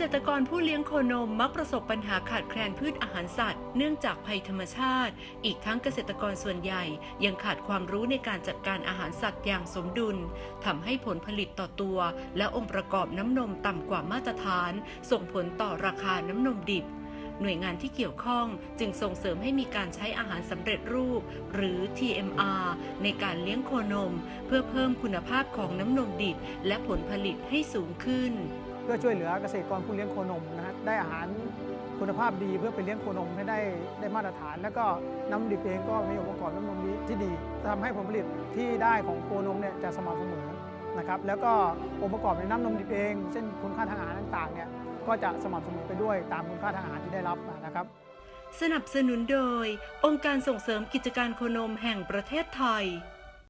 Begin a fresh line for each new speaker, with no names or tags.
ษตรกรผู้เลี้ยงโคนมมักประสบปัญหาขาดแคลนพืชอาหารสัตว์ เนื่องจากภัยธรรมชาติ อีกทั้งเกษตรกรส่วนใหญ่ ยังขาดความรู้ในการจัดการอาหารสัตว์อย่างสมดุลทำให้ผลผลิตต่อตัว และองค์ประกอบน้ำนมต่ำกว่ามาตรฐาน ส่งผลต่อราคาน้ำนมดิบหน่วยงานที่เกี่ยวข้องจึงส่งเสริมให้มีการใช้อาหารสำเร็จรูป หรือ TMR ในการเลี้ยงโคนม เพื่อเพิ่มคุณภาพของน้ำนมดิบและผลผลิตให้สูงขึ้น
เพื่อช่วยเหลือเกษตรกรผู้เลี้ยงโคนมนะฮะได้อาหารคุณภาพดีเพื่อไปเลี้ยงโคนมให้ได้ได้มาตรฐาน แล้วก็น้ำดิบเองก็มีองค์ประกอบน้ำนมดีที่ดีทำให้ผลผลิตที่ได้ของโคนมเนี่ยจะสม่ำเสมอนะครับแล้วก็องค์ประกอบในน้ำนมดิบเอง เช่นคุณค่าทางอาหารต่างๆเนี่ยก็จะสม่ำเสมอไปด้วยตามคุณค่าทางอาหารที่ได้รับนะครับ
สนับสนุนโดย องค์การส่งเสริมกิจการโคนมแห่งประเทศไทย